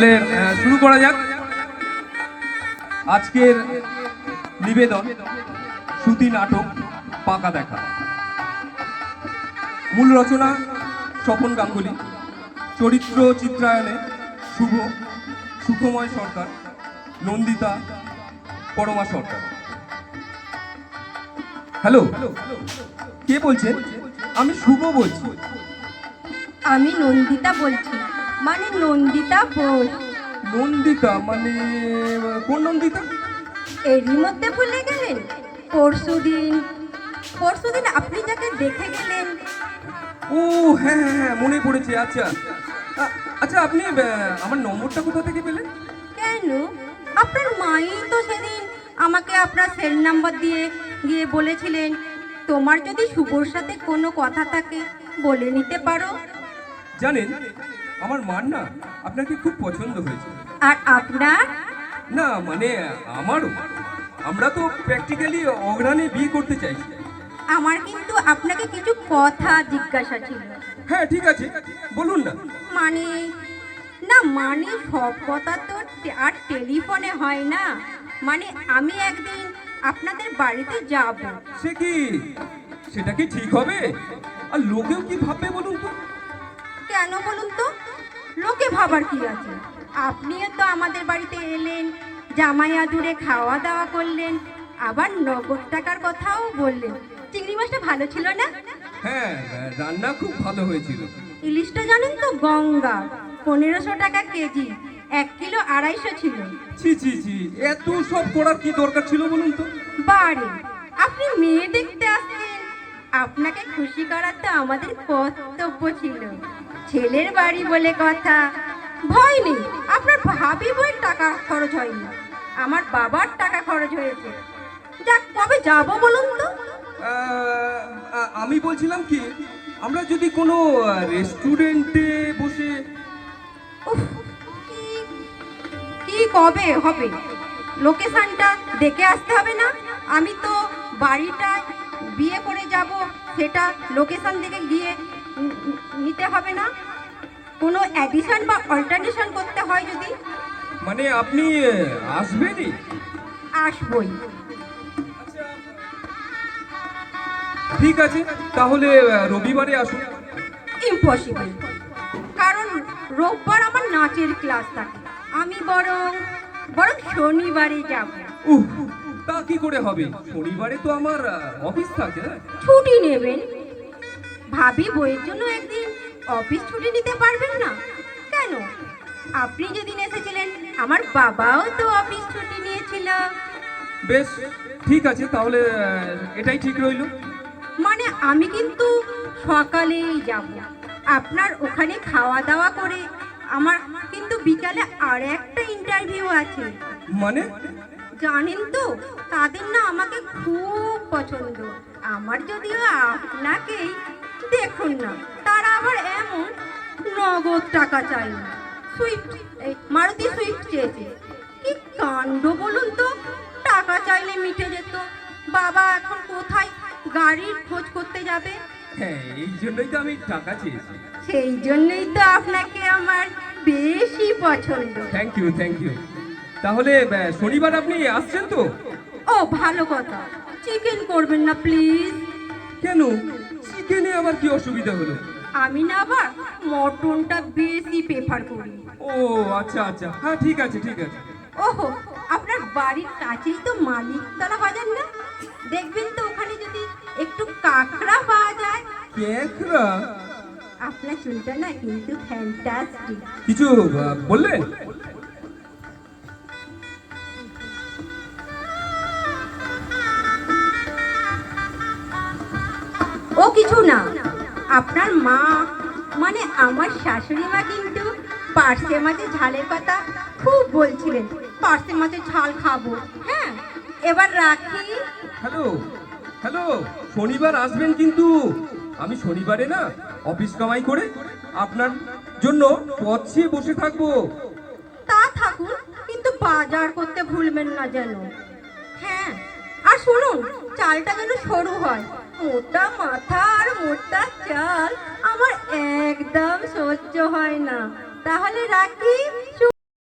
তাহলে শুরু করা যাক। আজকের নিবেদন, শ্রুতি নাটক পাকা দেখা। মূল রচনা স্বপন গাঙ্গুলি, চরিত্র চিত্রায়নে শুভ, সুখময় সরকার, নন্দিতা পরমা সরকার। হ্যালো, কে বলছেন? আমি শুভ বলছি। আমি নন্দিতা বলছি। মানে নন্দিতা বোস নন্দিতা মানে কোন নন্দিতা? এরই মধ্যে ভুলে গেলেন। পরশুদিন। পরশুদিন আপনি যাকে দেখে গেলেন। ও হ্যাঁ হ্যাঁ হ্যাঁ মনে পড়েছে আচ্ছা। আচ্ছা আপনি আমার নম্বরটা কোথা থেকে পেলেন? কেন? আপনার মাই তো সেদিন আমাকে আপনার সেল নাম্বার দিয়ে গিয়ে বলেছিলেন তোমার যদি শুভর সাথে কোনো কথা থাকে বলে নিতে পারো। জানেন আমার মার না আপনাকে খুব পছন্দ হয়েছে। আর আপনার? না মানে আমারও। আমরা তো প্র্যাকটিক্যালি অগ্রাণে বিয়ে করতে চাইছি। আমার কিন্তু আপনাকে কিছু কথা জিজ্ঞাসা ছিল। হ্যাঁ ঠিক আছে। বলুন না। মানে না মানে সব কথা তো আর টেলিফোনে হয় না। মানে আমি একদিন আপনাদের বাড়িতে যাব। সে কি? সেটা কি ঠিক হবে? আর লোকেও কি ভাববে বলুন? কেন বলুন তো? লোকে ভাবার কি আছে? আপনিও তো আমাদের বাড়িতে এলেন জামাই আদুরে খাওয়া দাওয়া করলেন আবার নগদ টাকার কথাও বললেন। চিংড়ি মাছটা ভালো ছিল না? হ্যাঁ রান্না খুব ভালো হয়েছিল। ইলিশটা জানেন তো গঙ্গা। পনেরোশো টাকা কেজি এক কিলো আড়াইশো ছিল। ছি ছি ছি এত সব করার কি দরকার ছিল বলুন তো? বাড়ি আপনি মেয়ে দেখতে আসছেন। আপনাকে খুশি করা তো আমাদের কর্তব্য ছিল। ছেলের বাড়ি বলে কথা। ভয় নেই আপনার ভাবি বইয়ের টাকা খরচ হয়নি। আমার বাবার টাকা খরচ হয়েছে। যাক কবে যাব বলুন তো? আমি বলছিলাম কি আমরা যদি কোনো রেস্টুরেন্টে বসে কি- কবে হবে? লোকেশনটা দেখে আসতে হবে না। আমি তো বাড়িটা বিয়ে করে যাব সেটা লোকেশন দেখে গিয়ে নিতে হবে না? কোনো অ্যাডিশন বা অল্টারনেশন করতে হয় যদি? মানে আপনি আসবেনই? আসবই। ঠিক আছে তাহলে রবিবারে আসুন। ইম্পসিবল কারণ রোববার আমার নাচের ক্লাস থাকে। আমি বরং বরং শনিবারে যাব। উহ তা কি করে হবে? শনিবারে তো আমার অফিস থাকে ছুটি নেবেন। ভাবি বইয়ের জন্য একদিন অফিস ছুটি নিতে পারবেন না। কেন? আপনি যেদিন এসেছিলেন আমার বাবাও তো অফিস ছুটি নিয়েছিল। বেশ ঠিক আছে তাহলে এটাই ঠিক রইল। মানে আমি কিন্তু সকালেই যাব। আপনার ওখানে খাওয়া দাওয়া করে আমার কিন্তু বিকালে আর একটা ইন্টারভিউ আছে। মানে? জানেন তো তাদের না আমাকে খুব পছন্দ। আমার যদিও আপনাকেই দেখুন না তারা টাকা চাই। সুইফট এই মারুতি সুইফট চেয়েছে। কি কাণ্ড বলুন তো? টাকা চাইলে মিটে যেত। বাবা এখন কোথায়? গাড়ির খোঁজ করতে যাবে? হ্যাঁ এই জন্যই তো আমি টাকা চেয়েছি। সেই জন্যই তো আপনাকে আমার বেশি পছন্দ। থ্যাংক ইউ থ্যাংক ইউ তাহলে শনিবার আপনি আসছেন তো? ও ভালো কথা। চিকেন করবেন না প্লিজ কেন? চিকেনে আবার কি অসুবিধা হলো? আমি না আবার মটনটা বেশি প্রেফার করি। ও আচ্ছা আচ্ছা। হ্যাঁ ঠিক আছে ঠিক আছে। ওহো আপনার বাড়ির কাছেই তো মালিকতলা বাজার না? দেখবেন তো ওখানে যদি একটু কাঁকড়া পাওয়া যায়। কেকরা আপনার চুলটা না কিন্তু ফ্যান্টাস্টিক কিছু বললেন ও কিছু না। আপনার মা মানে আমার শাশুড়ি মা কিন্তু পার্সে মাছের ঝালের কথা খুব বলছিলেন। পার্সে মাছের ঝাল খাব হ্যাঁ? এবার রাখি। হ্যালো হ্যালো শনিবার আসবেন কিন্তু। আমি শনিবারে না অফিস কামাই করে আপনার জন্য পথ ছিয়ে বসে থাকব। তা থাকুন কিন্তু বাজার করতে ভুলবেন না যেন। হ্যাঁ আর শুনুন, চালটা যেন সরু হয়। মোটা মাথা আর মোটা চাল আমার একদম সহ্য হয় না। তাহলে রাখি